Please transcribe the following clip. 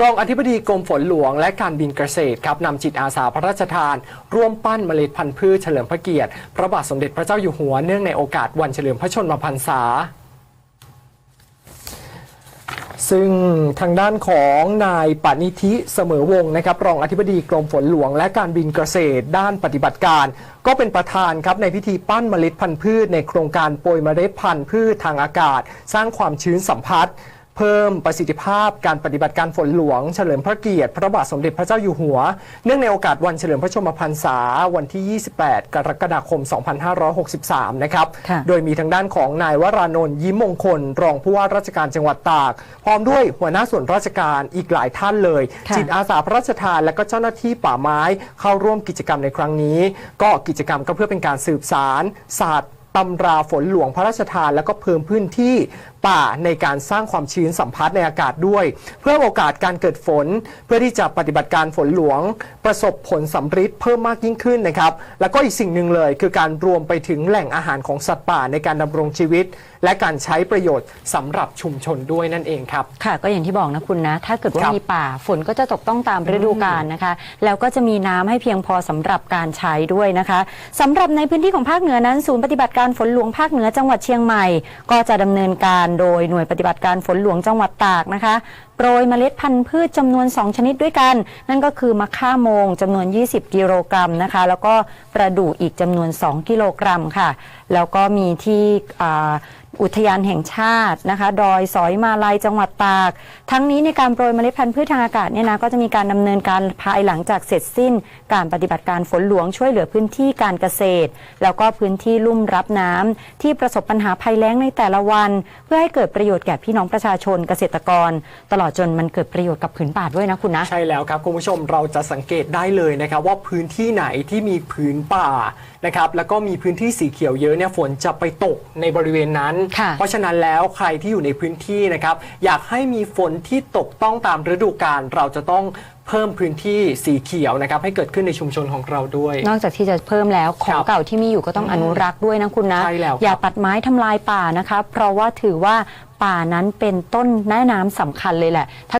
รองอธิบดีกรมฝนหลวงและการบินเกษตรครับนำจิตอาสาพระราชทาน ร่วมปั้นเมล็ดพันธุ์พืชเฉลิมพระเกียรติ พระบาทสมเด็จพระเจ้าอยู่หัวเนื่องในโอกาสวันเฉลิมพระชนมพรรษาซึ่งทางด้านของนายปณิธิเสมอวงศ์นะครับรองอธิบดีกรมฝนหลวง และการบินเกษตร ด้านปฏิบัติการ ก็เป็นประธานครับในพิธีปั้นเมล็ดพันธุ์พืช ในโครงการโปรยเมล็ดพันธุ์พืชทางอากาศ สร้างความชื้นสัมผัส เพิ่มประสิทธิภาพการปฏิบัติการฝนหลวงเฉลิมพระเกียรติพระบาทสมเด็จพระเจ้าอยู่หัว เนื่องในโอกาสวันเฉลิมพระชนมพรรษาวันที่ 28 กรกฎาคม 2563 นะครับค่ะโดยมีทางด้านของนายวรานนท์ยิ้มมงคล รองผู้ว่าราชการจังหวัดตาก พร้อมด้วยหัวหน้าส่วนราชการอีกหลายท่านเลยค่ะจิตอาสาพระราชทานและก็เจ้าหน้าที่ป่าไม้เข้าร่วมกิจกรรมในครั้งนี้ ก็กิจกรรมก็เพื่อเป็นการสืบสารศาสตร์ตำราฝนหลวงพระราชทาน แล้วก็เพิ่มพื้นที่ป่าในการสร้างความชื้นสัมพัทธ์ในอากาศด้วย เพื่อโอกาสการเกิดฝน เพื่อที่จะปฏิบัติการฝนหลวง ประสบผลสำฤทธิ์เพิ่มมากยิ่งขึ้นนะครับ แล้วก็อีกสิ่งหนึ่งเลย คือการรวมไปถึงแหล่งอาหารของสัตว์ป่าในการดำรงชีวิต และการใช้ประโยชน์สำหรับชุมชนด้วยนั่นเองครับ ค่ะ ก็อย่างที่บอกนะคุณนะ ถ้าเกิดว่าครับมีป่าฝนก็จะตกต้องตามฤดูกาลนะคะ แล้วก็จะมีน้ำให้เพียงพอสำหรับการใช้ด้วยนะคะสำหรับในพื้นที่ของภาคเหนือนั้น ศูนย์ปฏิบัติการฝนหลวงภาคเหนือจังหวัดเชียงใหม่ ก็จะดำเนินการโดยหน่วยปฏิบัติการฝนหลวงจังหวัดตากนะคะ ปรยเมล็ดพันธุ์พืชจำนวน 2 ชนิดด้วยกัน นั่นก็คือมะข่าโมงจำนวน 20 กิโลกรัมนะคะ แล้วก็ประดู่อีกจำนวน 2 กิโลกรัมค่ะ แล้วก็มีที่อ,อุทยานแห่งชาตินะคะ ดอยสอยมาลัยจังหวัดตาก ทั้งนี้ในการโปรยเมล็ดพันธุ์พืชทางอากาศเนี่ยนะก็จะมีการดำเนินการภายหลังจากเสร็จสิ้น การปฏิบัติการฝนหลวงช่วยเหลือพื้นที่การเกษตร แล้วก็พื้นที่ลุ่มรับน้ำที่ประสบปัญหาภัยแล้งในแต่ละวัน เพื่อให้เกิดประโยชน์แก่พี่น้องประชาชนเกษตรกร ตลอดจนมันเกิดประโยชน์กับผืนป่าด้วยนะคุณนะ ใช่แล้วครับคุณผู้ชมเราจะสังเกตได้เลยนะครับว่าพื้นที่ไหนที่มีผืนป่านะครับแล้วก็มีพื้นที่สีเขียวเยอะเนี่ยฝนจะไปตกในบริเวณนั้น ค่ะเพราะฉะนั้นแล้วใครที่อยู่ในพื้นที่นะครับอยากให้มีฝนที่ตกต้องตามฤดูกาลเราจะต้องเพิ่มพื้นที่สีเขียวนะครับให้เกิดขึ้นในชุมชนของเราด้วย นอกจากที่จะเพิ่มแล้วขอคงรับเก่าที่มีอยู่ก็ต้องอนุรักษ์ด้วยนะคุณนะ ใช่แล้วครับอย่าตัดไม้ทำลายป่านะคะ เพราะว่าถือว่า ป่านั้นเป็นต้นแม่น้ำสำคัญเลยแหละ